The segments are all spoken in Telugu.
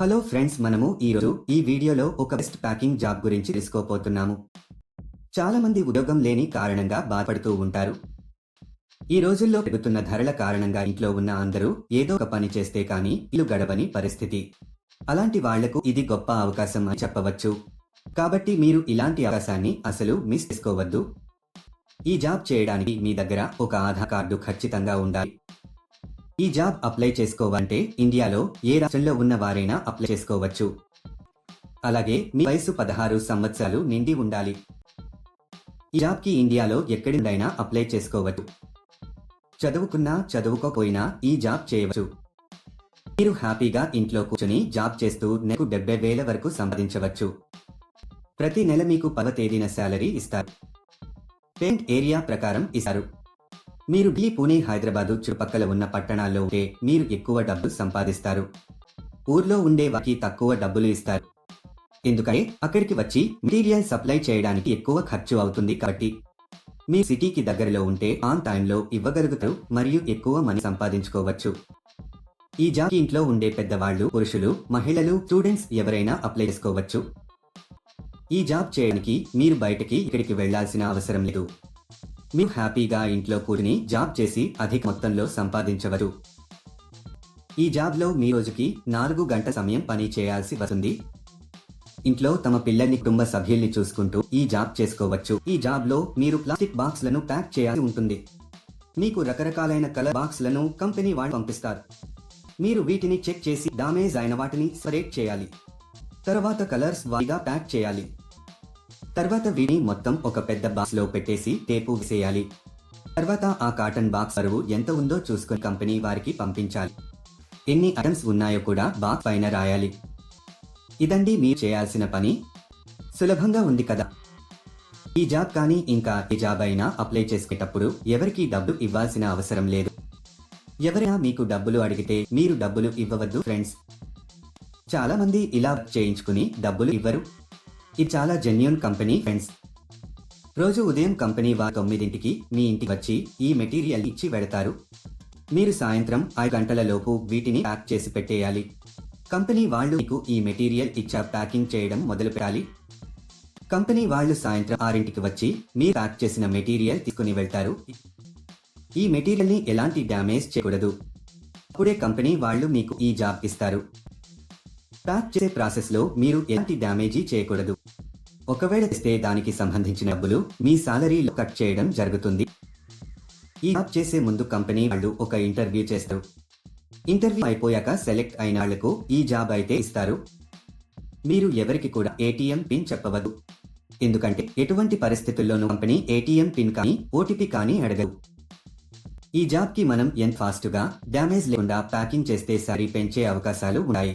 హలో ఫ్రెండ్స్ మనము ఈరోజు ఈ వీడియోలో ఒక బెస్ట్ ప్యాకింగ్ జాబ్ గురించి తెలుసుకోపోతున్నాము చాలా మంది ఉద్యోగం లేని కారణంగా బాధపడుతూ ఉంటారు. ఈ రోజుల్లో పెరుగుతున్న ధరల కారణంగా ఇంట్లో ఉన్న అందరూ ఏదో ఒక పని చేస్తే కానీ ఇల్లు గడవని పరిస్థితి. అలాంటి వాళ్ళకు ఇది గొప్ప అవకాశం అని చెప్పవచ్చు. కాబట్టి మీరు ఇలాంటి అవకాశాన్ని అసలు మిస్ చేసుకోవద్దు. ఈ జాబ్ చేయడానికి మీ దగ్గర ఒక ఆధార్ కార్డు ఖచ్చితంగా ఉండాలి. ఈ జాబ్ అప్లై చేసుకోవాలంటే ఇండియాలో ఏ రాష్ట్రంలో ఉన్న వారైనా అప్లై చేసుకోవచ్చు. అలాగే మీ వయసు పదహారు సంవత్సరాలు నిండి ఉండాలి. ఈ జాబ్కి ఇండియాలో ఎక్కడి నుండైనా అప్లై చేసుకోవచ్చు. చదువుకున్నా చదువుకోపోయినా ఈ జాబ్ చేయవచ్చు. మీరు హ్యాపీగా ఇంట్లో కూర్చొని జాబ్ చేస్తూ నెలకు డెబ్బై వేల వరకు సంపాదించవచ్చు. ప్రతి నెల మీకు పదవ తేదీన శాలరీ ఇస్తారు. పేమెంట్ ఏరియా ప్రకారం ఇస్తారు. మీరు ఢిల్లీ పూణే హైదరాబాదు చుట్టుపక్కల ఉన్న పట్టణాల్లో ఉంటే మీరు ఎక్కువ డబ్బు సంపాదిస్తారు. ఊర్లో ఉండే వారికి తక్కువ డబ్బులు ఇస్తారు. ఎందుకంటే అక్కడికి వచ్చి మెటీరియల్ సప్లై చేయడానికి ఎక్కువ ఖర్చు అవుతుంది కాబట్టి. మీ సిటీకి దగ్గరలో ఉంటే ఆన్ టైంలో ఇవ్వగలుగుతారు మరియు ఎక్కువ మనీ సంపాదించుకోవచ్చు. ఈ జాబ్ ఇంట్లో ఉండే పెద్దవాళ్ళు పురుషులు మహిళలు స్టూడెంట్స్ ఎవరైనా అప్లై చేసుకోవచ్చు. ఈ జాబ్ చేయడానికి మీరు బయటకి ఇక్కడికి వెళ్ళాల్సిన అవసరం లేదు. మీరు హ్యాపీగా ఇంట్లో కూర్చుని జాబ్ చేసి అధిక మొత్తంలో సంపాదించవచ్చు. ఈ జాబ్లో మీ రోజుకి నాలుగు గంటల సమయం పని చేయాల్సి వస్తుంది. ఇంట్లో తమ పిల్లల్ని కుటుంబ సభ్యుల్ని చూసుకుంటూ ఈ జాబ్ చేసుకోవచ్చు. ఈ జాబ్లో మీరు ప్లాస్టిక్ బాక్స్లను ప్యాక్ చేయాల్సి ఉంటుంది. మీకు రకరకాలైన కలర్ బాక్స్లను కంపెనీ వాళ్ళు పంపిస్తారు. మీరు వీటిని చెక్ చేసి డామేజ్ అయిన వాటిని సపరేట్ చేయాలి. తర్వాత కలర్స్ వాయిగా ప్యాక్ చేయాలి. తర్వాత విని మొత్తం ఒక పెద్ద బాక్స్లో పెట్టేసి టేపు వేసేయాలి. తర్వాత ఆ కాటన్ బాక్స్ బరువు ఎంత ఉందో చూసుకుని కంపెనీ వారికి పంపించాలి. ఎన్ని ఐటమ్స్ ఉన్నాయో కూడా బాక్స్ పైన రాయాలి. ఇదండి మీరు చేయాల్సిన పని. సులభంగా ఉంది కదా. ఈ జాబ్ కానీ ఇంకా ఏ జాబ్ అయినా అప్లై చేసుకునేటప్పుడు ఎవరికి డబ్బు ఇవ్వాల్సిన అవసరం లేదు. ఎవరైనా మీకు డబ్బులు అడిగితే మీరు డబ్బులు ఇవ్వవద్దు ఫ్రెండ్స్ చాలా మంది ఇలా చేయించుకుని డబ్బులు ఇవ్వరు. ఇది చాలా జెన్యున్ కంపెనీ ఫ్రెండ్స్ రోజు ఉదయం కంపెనీ వారు తొమ్మిదింటికి మీ ఇంటికి వచ్చి ఈ మెటీరియల్ ఇచ్చి వెడతారు మీరు సాయంత్రం ఐదు గంటల లోపు వీటిని ప్యాక్ చేసి పెట్టేయాలి. కంపెనీ వాళ్ళు మీకు ఈ మెటీరియల్ ఇచ్చా ప్యాకింగ్ చేయడం మొదలు పెట్టాలి. కంపెనీ వాళ్ళు సాయంత్రం ఆరింటికి వచ్చి మీరు ప్యాక్ చేసిన మెటీరియల్ తీసుకుని వెళ్తారు. ఈ మెటీరియల్ని ఎలాంటి డ్యామేజ్ చేయకూడదు. అప్పుడే కంపెనీ వాళ్ళు మీకు ఈ జాబ్ ఇస్తారు. ప్యాక్ చేసే ప్రాసెస్లో మీరు ఎలాంటి డ్యామేజీ చేయకూడదు. ఒకవేళ ఇస్తే దానికి సంబంధించిన డబ్బులు మీ సాలరీలో కట్ చేయడం జరుగుతుంది. ఈ జాబ్ చేసే ముందు కంపెనీ వాళ్ళు ఒక ఇంటర్వ్యూ చేస్తారు. ఇంటర్వ్యూ అయిపోయాక సెలెక్ట్ అయిన వాళ్ళకు ఈ జాబ్ అయితే ఇస్తారు. మీరు ఎవరికి కూడా ఏటీఎం పిన్ చెప్పవద్దు. ఎందుకంటే ఎటువంటి పరిస్థితుల్లోనూ కంపెనీ ఏటీఎం పిన్ కానీ ఓటీపీ కానీ అడగదు. ఈ జాబ్కి మనం ఎంత ఫాస్ట్గా డ్యామేజ్ లేకుండా ప్యాకింగ్ చేస్తే సారీ పెంచే అవకాశాలు ఉన్నాయి.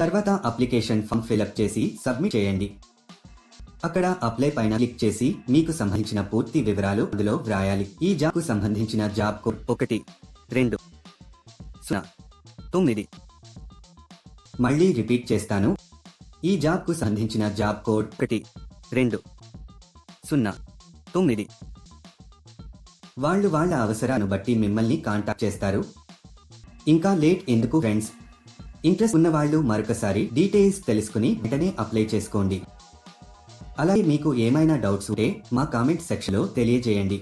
తర్వాత అప్లికేషన్ ఫామ్ ఫిలప్ చేసి సబ్మిట్ చేయండి. అక్కడ అప్లై పైన క్లిక్ చేసి మీకు సంబంధించిన పూర్తి వివరాలు అందులో వ్రాయాలి. ఈ జాబ్కు సంబంధించిన జాబ్ కోడ్ ఒకటి రెండు సున్నా తొమ్మిది. మళ్ళీ రిపీట్ చేస్తాను. ఈ జాబ్కు సంబంధించిన జాబ్ కోడ్ ఒకటి రెండు సున్నా తొమ్మిది. వాళ్ళు వాళ్ళ అవసరాన్ని బట్టి మిమ్మల్ని కాంటాక్ట్ చేస్తారు. ఇంకా లేట్ ఎందుకు ఫ్రెండ్స్? ఇంట్రెస్ట్ ఉన్న వాళ్ళు మరొకసారి డీటెయిల్స్ తెలుసుకుని వెంటనే అప్లై చేసుకోండి. అలాగే మీకు ఏమైనా డౌట్స్ ఉంటే మా కామెంట్ సెక్షన్లో తెలియజేయండి.